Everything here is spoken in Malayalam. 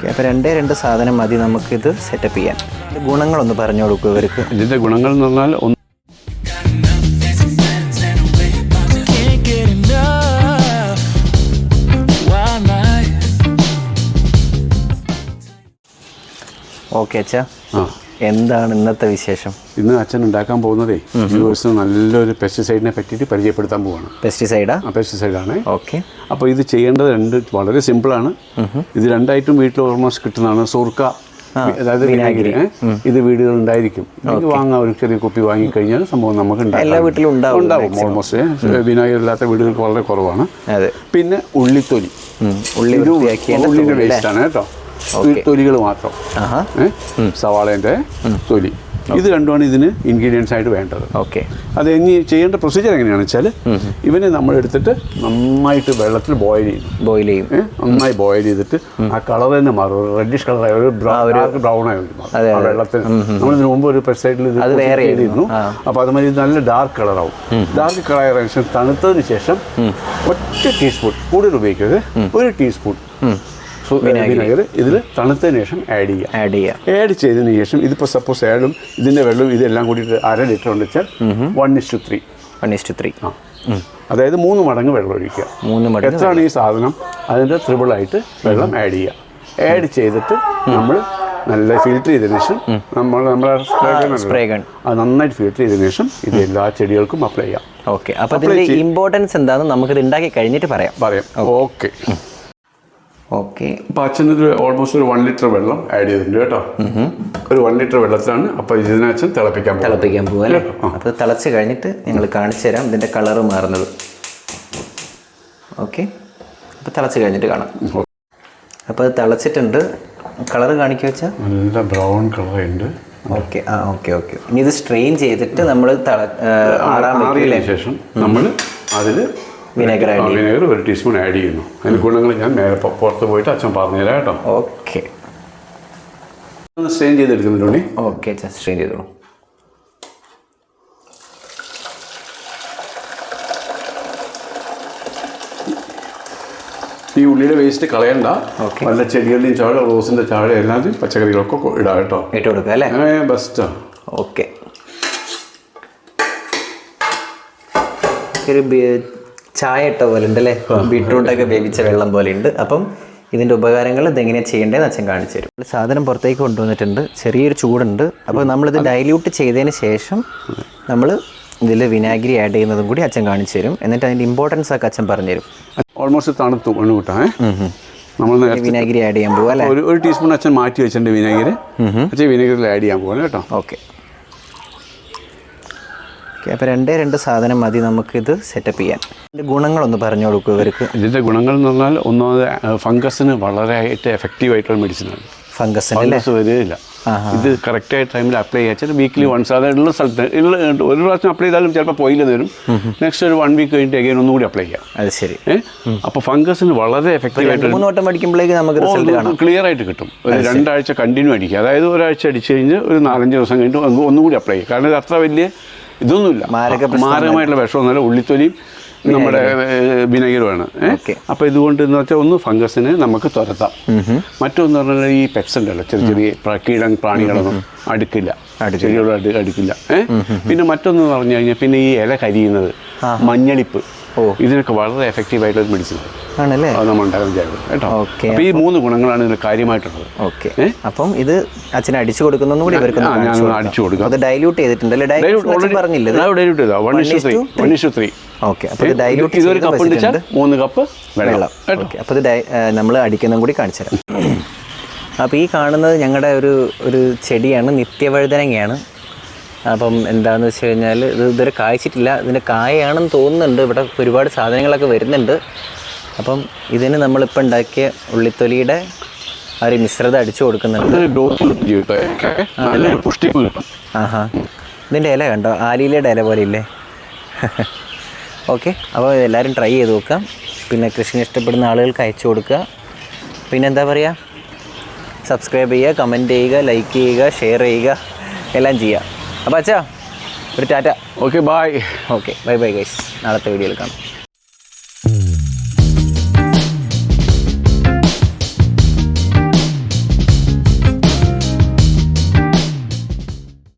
ഓക്കെ അപ്പോൾ രണ്ടേ രണ്ട് സാധനം മതി നമുക്കിത് സെറ്റപ്പ് ചെയ്യാൻ. ഗുണങ്ങളൊന്ന് പറഞ്ഞു കൊടുക്കുക ഇവർക്ക്. ഇതിന്റെ ഗുണങ്ങൾ എന്ന് പറഞ്ഞാൽ ഒന്ന്. ഓക്കെ അച്ഛാ. ആ. എന്താണ് ഇന്നത്തെ വിശേഷം? ഇന്ന് അച്ഛൻ ഉണ്ടാക്കാൻ പോകുന്നതേ വ്യൂവേഴ്സിന് നല്ലൊരു പെസ്റ്റിസൈഡിനെ പറ്റിയിട്ട് പരിചയപ്പെടുത്താൻ പോവാണ്. പെസ്റ്റിസൈഡാ പെസ്റ്റിസൈഡാണ് ഓക്കെ അപ്പോൾ ഇത് ചെയ്യേണ്ടത് രണ്ട് വളരെ സിമ്പിളാണ് ഇത് രണ്ടായിട്ടും വീട്ടിൽ ഓൾമോസ്റ്റ് കിട്ടുന്നതാണ് സുർക്ക. അതായത് വിനാഗിരി. ഇത് വീടുകളിൽ ഉണ്ടായിരിക്കും. ഇത് വാങ്ങാം ഒരു ചെറിയ കുപ്പി വാങ്ങിക്കഴിഞ്ഞാൽ സംഭവം നമുക്ക്. എല്ലാ വീട്ടിലും ഉണ്ടാവും ഓൾമോസ്റ്റ് വിനാഗിരി ഇല്ലാത്ത വീടുകൾക്ക് വളരെ കുറവാണ്. പിന്നെ ഉള്ളിത്തൊലി. ഉള്ളി ഉള്ളിന്റെ വേസ്റ്റ് ആണ് കേട്ടോ. തൊലികൾ മാത്രം? സവാളേന്റെ തൊലി. ഇത് രണ്ടുമാണ് ഇതിന് ഇൻഗ്രീഡിയൻസ് ആയിട്ട് വേണ്ടത്. ഓക്കെ അത് ഇനി ചെയ്യേണ്ട പ്രൊസീജിയർ എങ്ങനെയാണെന്ന് വെച്ചാൽ ഇവനെ നമ്മൾ എടുത്തിട്ട് നന്നായിട്ട് വെള്ളത്തിൽ ബോയിൽ ചെയ്യും. ബോയിൽ ചെയ്യും. നന്നായി ബോയിൽ ചെയ്തിട്ട് ആ കളർ തന്നെ മാറും. റെഡിഷ് കളർ ഒരു ബ്രൗൺ ബ്രൗൺ ആയി ആ വെള്ളത്തിൽ നമ്മൾ ഇതിന് മുമ്പ് ഒരു സൈഡിൽ ഇത് ചെയ്തിരുന്നു. അപ്പോൾ അതുമാതിരി നല്ല ഡാർക്ക് കളർ ആവും. ഡാർക്ക് കളർ ശേഷം തണുത്തതിന് ശേഷം ഒറ്റ ടീസ്പൂൺ കൂടുതൽ ഉപയോഗിക്കരുത്. ഒരു ടീസ്പൂൺ വിനാഗിരി ഇതിൽ തണുത്തതിന് ശേഷം ആഡ് ചെയ്യുക ആഡ് ചെയ്യുക ആഡ് ചെയ്തതിന് ശേഷം ഇതിപ്പോൾ സപ്പോസ് ആഡും ഇതിന്റെ വെള്ളവും ഇതെല്ലാം കൂടിയിട്ട് അര ലിറ്റർ കൊണ്ട് വെച്ചാൽ one is to three one is to three ആ. അതായത് മൂന്ന് മടങ്ങ് വെള്ളം ഒഴിക്കുക. മൂന്ന് മടങ്ങ് എത്രയാണ് ഈ സാധനം? അതിന്റെ ത്രിബിളായിട്ട് വെള്ളം ആഡ് ചെയ്യുക ആഡ് ചെയ്തിട്ട് നമ്മൾ നല്ല ഫിൽറ്റർ ചെയ്തതിനു ശേഷം നമ്മൾ നമ്മളെ സ്പ്രേ ഗൺ അത് നന്നായിട്ട് ഫിൽറ്റർ ചെയ്തതിനു ശേഷം ഇത് എല്ലാ ചെടികൾക്കും അപ്ലൈ ചെയ്യാം. ഓക്കെ അപ്പോൾ ഇമ്പോർട്ടൻസ് എന്താണെന്ന് നമുക്കിത് ഉണ്ടാക്കി കഴിഞ്ഞിട്ട് പറയാം. പറയാം. Okay okay. അപ്പോൾ ഒരു ഓൾമോസ്റ്റ് ഒരു വൺ ലിറ്റർ വെള്ളം ആഡ് ചെയ്തിട്ടുണ്ട് കേട്ടോ. ഒരു വൺ ലിറ്റർ വെള്ളത്തിലാണ് അപ്പോൾ ഇതിനച്ഛൻ തിളപ്പിക്കാൻ. തിളപ്പിക്കാൻ പോകാം അല്ലേ? അപ്പോൾ തിളച്ച് കഴിഞ്ഞിട്ട് ഞങ്ങൾ കാണിച്ചു തരാം ഇതിന്റെ കളർ മാറുന്നത്. ഓക്കെ. അപ്പോൾ തിളച്ച് കഴിഞ്ഞിട്ട് കാണാം. അപ്പൊ അപ്പോൾ അത് തിളച്ചിട്ടുണ്ട്. കളർ കാണിക്കുക വെച്ചാൽ നല്ല ബ്രൗൺ കളർ ഉണ്ട്. ഓക്കെ. ആ ഓക്കെ ഓക്കെ. ഇനി ഇത് സ്ട്രെയിൻ ചെയ്തിട്ട് നമ്മൾ ആറാം ശേഷം നമ്മൾ അതിൽ വിനെഗർ ആഡ് ഒരു ടീസ്പൂൺ ആഡ് ചെയ്യുന്നു. അതിന് ഗുണങ്ങൾ ഞാൻ നേരെ പുറത്ത് പോയിട്ട് അച്ഛൻ പറഞ്ഞുതരാം കേട്ടോ. ഓക്കെ. സ്ട്രെയിൻ ചെയ്തെടുക്കുന്നുണ്ട് ഓക്കെ സ്ട്രെയിൻ ചെയ്തോളൂ. ഈ ഉള്ളിയുടെ വേസ്റ്റ് കളയണ്ട. നല്ല വല്ല ചെടികളുടെയും ചാഴ റോസിന്റെ ചാഴ എല്ലാം പച്ചക്കറികളൊക്കെ ഇടാം കേട്ടോ. ഇട്ട് കൊടുക്കുക അല്ലേ? Best okay. ചായ ഇട്ട പോലെ ഉണ്ട് അല്ലേ ബീട്രൂട്ടൊക്കെ വേവിച്ച വെള്ളം പോലെ ഉണ്ട് അപ്പം ഇതിന്റെ ഉപകാരങ്ങൾ ഇതെങ്ങനെയാണ് ചെയ്യേണ്ടതെന്ന് അച്ഛൻ കാണിച്ചു തരും. സാധനം പുറത്തേക്ക് കൊണ്ടുവന്നിട്ടുണ്ട്. ചെറിയൊരു ചൂടുണ്ട്. അപ്പോൾ നമ്മളിത് ഡൈല്യൂട്ട് ചെയ്തതിന് ശേഷം നമ്മൾ ഇതിൽ വിനാഗിരി ആഡ് ചെയ്യുന്നതും കൂടി അച്ഛൻ കാണിച്ചു തരും. എന്നിട്ട് അതിന്റെ ഇമ്പോർട്ടൻസ് ഒക്കെ അച്ഛൻ പറഞ്ഞു തരും. ഓൾമോസ്റ്റ് തണുത്തു മണ്ണ് കൂട്ടാൻ നമ്മൾ വിനാഗിരി ആഡ് ചെയ്യാൻ പോകാം അല്ലേ? ഒരു ഒരു ടീസ്പൂൺ അച്ഛൻ മാറ്റി വെച്ചിട്ടുണ്ട് വിനാഗിരി. അച്ഛൻ വിനാഗിരിയിൽ ആഡ് ചെയ്യാൻ പോകാം കേട്ടോ? ഓക്കെ. ഓക്കെ അപ്പോൾ രണ്ടേ രണ്ട് സാധനം മതി നമുക്കിത് സെറ്റപ്പ് ചെയ്യാൻ. ഇതിന്റെ ഗുണങ്ങളൊന്ന് പറഞ്ഞു കൊടുക്കുക ഇവർക്ക്. ഇതിന്റെ ഗുണങ്ങൾ എന്ന് പറഞ്ഞാൽ ഒന്നാമത് ഫംഗസിന് വളരെ ആയിട്ട് എഫക്റ്റീവ് ആയിട്ടുള്ള മെഡിസിനാണ് ഫംഗസ് ഫംഗസ് വരികയില്ല. ഇത് കറക്റ്റ് ആയിട്ട് ടൈമിൽ അപ്ലൈ ചെയ്യാച്ചാൽ വീക്കിലി വൺസ് അത് ഉള്ള സ്ഥലത്ത് ഉള്ള ഒരു പ്രാവശ്യം അപ്ലൈ ചെയ്താലും ചിലപ്പോൾ പോയില്ല തരും നെക്സ്റ്റ് ഒരു വൺ വീക്ക് കഴിഞ്ഞിട്ട് അഗൈൻ ഒന്നുകൂടി അപ്ലൈ ചെയ്യാം. അത് ശരി. ഏഹ് അപ്പോൾ ഫംഗസിന് വളരെ എഫക്റ്റീവ് ആയിട്ട് മൂന്ന് വട്ടം പഠിക്കുമ്പോഴേക്ക് നമുക്ക് ക്ലിയർ ആയിട്ട് കിട്ടും. ഒരു രണ്ടാഴ്ച കണ്ടിന്യൂ അടിക്കുക അതായത് ഒരാഴ്ച അടിച്ചു കഴിഞ്ഞ് ഒരു നാലഞ്ച് ദിവസം കഴിഞ്ഞിട്ട് ഒന്നുകൂടി അപ്ലൈ ചെയ്യുക കാരണം ഇത് അത്ര വലിയ ഇതൊന്നുമില്ല. മാരകമായിട്ടുള്ള വിഷം മാരകമായിട്ടുള്ള വിഷമൊന്നുമില്ല ഉള്ളിത്തൊലിയും നമ്മുടെ വിനഗറുമാണ്. Okay. അപ്പോൾ ഇതുകൊണ്ട് എന്ന് വെച്ചാൽ ഒന്ന് ഫംഗസിന് നമുക്ക് തുരത്താം. മറ്റൊന്ന് പറഞ്ഞാൽ ഈ പെറ്റ്സ് ഉണ്ടല്ലോ ചെറിയ ചെറിയ കീട പ്രാണികളൊന്നും അടുക്കില്ല. ചെടികളോട് അടുക്കില്ല. ഏഹ് പിന്നെ മറ്റൊന്ന് പറഞ്ഞു കഴിഞ്ഞാൽ പിന്നെ ഈ ഇല കരിയുന്നത് മഞ്ഞളിപ്പ്. ഇതിനൊക്കെ വളരെ എഫക്റ്റീവ് ആയിട്ടുള്ള ഒരു മെഡിസിൻ ആണല്ലേ? നമ്മൾ കേട്ടോ? അപ്പോൾ ഈ മൂന്ന് ഗുണങ്ങളാണ് ഇതിന് കാര്യമായിട്ടുള്ളത്. ഓക്കെ? അപ്പം ഇത് അച്ഛൻ അടിച്ചു കൊടുക്കുന്നതും കൂടി ഇവർക്ക് ഞാൻ അടിച്ചു കൊടുക്കാം. അത് ഡൈല്യൂട്ട് ചെയ്തിട്ടുണ്ട് ഡൈല്യൂട്ട് പറഞ്ഞില്ലേ ഡൈല്യൂട്ട് ചെയ്താ. One is to three one is to three okay അപ്പോൾ ഇത് ഡൈല്യൂട്ട് ഇതൊരു കപ്പ് മൂന്ന് കപ്പ് വെള്ളം. വെള്ളം. ഓക്കെ അപ്പോൾ ഇത് നമ്മൾ അടിക്കുന്നതും കൂടി കാണിച്ചു തരാം. അപ്പോൾ ഈ കാണുന്നത് ഞങ്ങളുടെ ഒരു ഒരു ചെടിയാണ് നിത്യവഴുതനങ്ങയാണ്. അപ്പം എന്താണെന്ന് വെച്ച് കഴിഞ്ഞാൽ ഇത് ഇതുവരെ കായ്ച്ചിട്ടില്ല. ഇതിന്റെ കായാണെന്ന് തോന്നുന്നുണ്ട്. ഇവിടെ ഒരുപാട് സാധനങ്ങളൊക്കെ വരുന്നുണ്ട്. അപ്പം ഇതിന് നമ്മളിപ്പോൾ ഉണ്ടാക്കിയ ഉള്ളിത്തൊലിയുടെ ആ ഒരു മിശ്രിതം അടിച്ചു കൊടുക്കുന്നുണ്ട്. ആഹാ. ഇതിന്റെ ഇല കണ്ടോ? ആലിയിലയുടെ ഇല പോലെ ഇല്ലേ ഓക്കെ. അപ്പോൾ എല്ലാവരും ട്രൈ ചെയ്ത് നോക്കാം. പിന്നെ കൃഷിനെ ഇഷ്ടപ്പെടുന്ന ആളുകൾക്ക് അയച്ചു കൊടുക്കുക. പിന്നെ എന്താ പറയുക? സബ്സ്ക്രൈബ് ചെയ്യുക കമന്റ് ചെയ്യുക ലൈക്ക് ചെയ്യുക ഷെയർ ചെയ്യുക എല്ലാം ചെയ്യുക. അപ്പോൾ അച്ഛാ ഒരു Tata. Okay bye okay bye bye guys നാളത്തെ വീഡിയോയിൽ കാണാം.